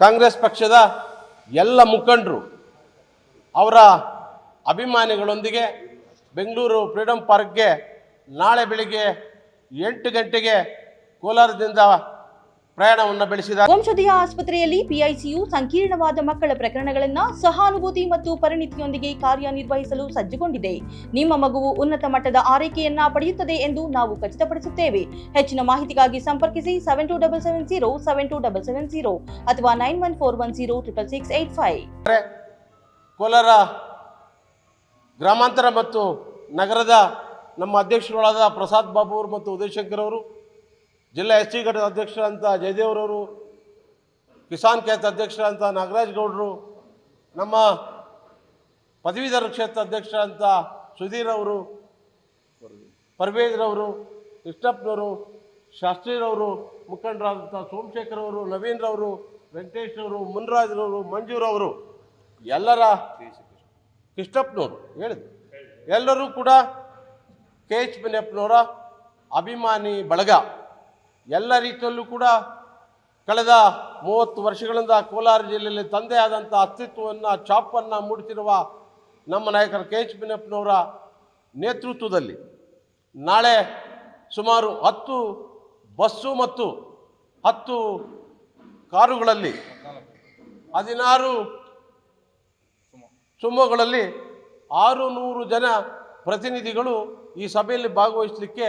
ಕಾಂಗ್ರೆಸ್ ಪಕ್ಷದ ಎಲ್ಲ ಮುಖಂಡರು ಅವರ ಅಭಿಮಾನಿಗಳೊಂದಿಗೆ ಬೆಂಗಳೂರು ಫ್ರೀಡಂ ಪಾರ್ಕ್ಗೆ ನಾಳೆ ಬೆಳಿಗ್ಗೆ ಎಂಟು ಗಂಟೆಗೆ ಕೋಲಾರದಿಂದ ಪ್ರಯಾಣವನ್ನು ಬೆಳೆಸಿದ ವಂಶೋದಯ ಆಸ್ಪತ್ರೆಯಲ್ಲಿ ಪಿಐಸಿಯು ಸಂಕೀರ್ಣವಾದ ಮಕ್ಕಳ ಪ್ರಕರಣಗಳನ್ನು ಸಹಾನುಭೂತಿ ಮತ್ತು ಪರಿಣಿತಿಯೊಂದಿಗೆ ಕಾರ್ಯನಿರ್ವಹಿಸಲು ಸಜ್ಜುಗೊಂಡಿದೆ. ನಿಮ್ಮ ಮಗುವು ಉನ್ನತ ಮಟ್ಟದ ಆರೈಕೆಯನ್ನ ಪಡೆಯುತ್ತದೆ ಎಂದು ನಾವು ಖಚಿತಪಡಿಸುತ್ತೇವೆ. ಹೆಚ್ಚಿನ ಮಾಹಿತಿಗಾಗಿ ಸಂಪರ್ಕಿಸಿ seven two double seven zero seven two double seven zero ಅಥವಾ nine one four one zero triple six eight five Kolar ಗ್ರಾಮಾಂತರ ಮತ್ತು ನಗರದ ನಮ್ಮ ಅಧ್ಯಕ್ಷರುಗಳಾದ ಪ್ರಸಾದ್ ಬಾಬು ಅವರು ಮತ್ತು ಉದಯಶಂಕರ್ ಅವರು ಜಿಲ್ಲಾ ಎಸ್ ಟಿ ಘಟಕದ ಅಧ್ಯಕ್ಷರಂತ ಜಯದೇವ್ರವರು, ಕಿಸಾನ್ ಖ್ಯಾತ ಅಧ್ಯಕ್ಷರಂತ ನಾಗರಾಜ್ ಗೌಡರು, ನಮ್ಮ ಪದವೀಧರ ಕ್ಷೇತ್ರ ಅಧ್ಯಕ್ಷರಂತ ಸುಧೀರ್ ಅವರು ಪರ್ವೇಜ್ರವರು ಕೃಷ್ಣಪ್ಪನವರು ಶಾಸ್ತ್ರಿರವರು ಮುಖಂಡರಾದಂಥ ಸೋಮಶೇಖರ್ ಅವರು ನವೀನ್ರವರು ವೆಂಕಟೇಶ್ರವರು ಮುನ್ರಾಜ್ರವರು ಮಂಜೂರವರು ಎಲ್ಲರ ಕೃಷ್ಣಪ್ಪನವರು ಹೇಳಿದ್ರು. ಎಲ್ಲರೂ ಕೂಡ ಕೆ ಎಚ್ ಬಿನಪ್ಪನವರ ಅಭಿಮಾನಿ ಬಳಗ. ಎಲ್ಲ ರೀತಿಯಲ್ಲೂ ಕೂಡ ಕಳೆದ ಮೂವತ್ತು ವರ್ಷಗಳಿಂದ ಕೋಲಾರ ಜಿಲ್ಲೆಯಲ್ಲಿ ತಂದೆ ಆದಂಥ ಅಸ್ತಿತ್ವವನ್ನು, ಚಾಪನ್ನು ಮೂಡಿಸಿರುವ ನಮ್ಮ ನಾಯಕರ ಕೆ ಎಚ್ ಬಿನಪ್ಪನವರ ನೇತೃತ್ವದಲ್ಲಿ ನಾಳೆ ಸುಮಾರು ಹತ್ತು ಬಸ್ಸು ಮತ್ತು ಹತ್ತು ಕಾರುಗಳಲ್ಲಿ ಹದಿನಾರು ಸುಮೋಗಳಲ್ಲಿ ಆರು ನೂರು ಜನ ಪ್ರತಿನಿಧಿಗಳು ಈ ಸಭೆಯಲ್ಲಿ ಭಾಗವಹಿಸಲಿಕ್ಕೆ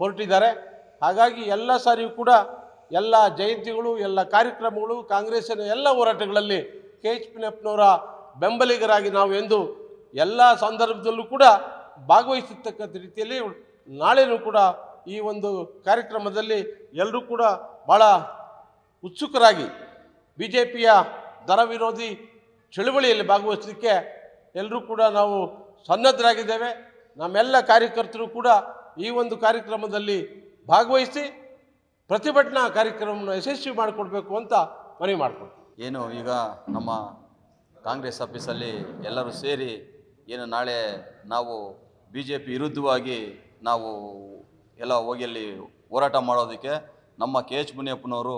ಹೊರಟಿದ್ದಾರೆ. ಹಾಗಾಗಿ ಎಲ್ಲ ಸಾರಿಯೂ ಕೂಡ ಎಲ್ಲ ಜಯಂತಿಗಳು, ಎಲ್ಲ ಕಾರ್ಯಕ್ರಮಗಳು ಕಾಂಗ್ರೆಸ್ಸಿನ ಎಲ್ಲ ಹೋರಾಟಗಳಲ್ಲಿ ಕೆ ಎಚ್ ಪಿನಪ್ಪನವರ ಬೆಂಬಲಿಗರಾಗಿ ನಾವು ಎಂದು ಎಲ್ಲ ಸಂದರ್ಭದಲ್ಲೂ ಕೂಡ ಭಾಗವಹಿಸತಕ್ಕಂಥ ರೀತಿಯಲ್ಲಿ ನಾಳೆನೂ ಕೂಡ ಈ ಒಂದು ಕಾರ್ಯಕ್ರಮದಲ್ಲಿ ಎಲ್ಲರೂ ಕೂಡ ಭಾಳ ಉತ್ಸುಕರಾಗಿ ಬಿ ಜೆ ಪಿಯ ದರ ವಿರೋಧಿ ಚಳುವಳಿಯಲ್ಲಿ ಭಾಗವಹಿಸಲಿಕ್ಕೆ ಎಲ್ಲರೂ ಕೂಡ ನಾವು ಸನ್ನದ್ಧರಾಗಿದ್ದೇವೆ. ನಮ್ಮೆಲ್ಲ ಕಾರ್ಯಕರ್ತರು ಕೂಡ ಈ ಒಂದು ಕಾರ್ಯಕ್ರಮದಲ್ಲಿ ಭಾಗವಹಿಸಿ ಪ್ರತಿಭಟನಾ ಕಾರ್ಯಕ್ರಮವನ್ನು ಯಶಸ್ವಿ ಮಾಡಿಕೊಡ್ಬೇಕು ಅಂತ ಮನವಿ ಮಾಡಿಕೊಡ್ತೀವಿ ಏನು, ಈಗ ನಮ್ಮ ಕಾಂಗ್ರೆಸ್ ಆಫೀಸಲ್ಲಿ ಎಲ್ಲರೂ ಸೇರಿ ಏನು ನಾಳೆ ನಾವು ಬಿ ಜೆ ಪಿ ವಿರುದ್ಧವಾಗಿ ನಾವು ಎಲ್ಲ ಹೋಗಿ ಅಲ್ಲಿ ಹೋರಾಟ ಮಾಡೋದಕ್ಕೆ ನಮ್ಮ ಕೆ ಎಚ್ ಮುನಿಯಪ್ಪನವರು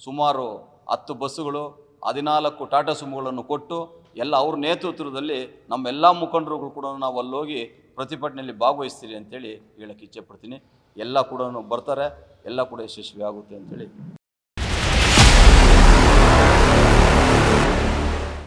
ಸುಮಾರು ಹತ್ತು ಬಸ್ಸುಗಳು, ಹದಿನಾಲ್ಕು ಟಾಟಾ ಸುಮುಗಳನ್ನು ಕೊಟ್ಟು ಎಲ್ಲ ಅವ್ರ ನೇತೃತ್ವದಲ್ಲಿ ನಮ್ಮೆಲ್ಲ ಮುಖಂಡರುಗಳು ಕೂಡ ನಾವು ಅಲ್ಲೋಗಿ ಪ್ರತಿಭಟನೆಯಲ್ಲಿ ಭಾಗವಹಿಸ್ತೀರಿ ಅಂತೇಳಿ ಹೇಳಕ್ಕೆ ಇಚ್ಛೆಪಡ್ತೀನಿ ಎಲ್ಲ ಕೂಡ ಬರ್ತಾರೆ ಎಲ್ಲ ಕೂಡ ಯಶಸ್ವಿ ಆಗುತ್ತೆ ಅಂತೇಳಿ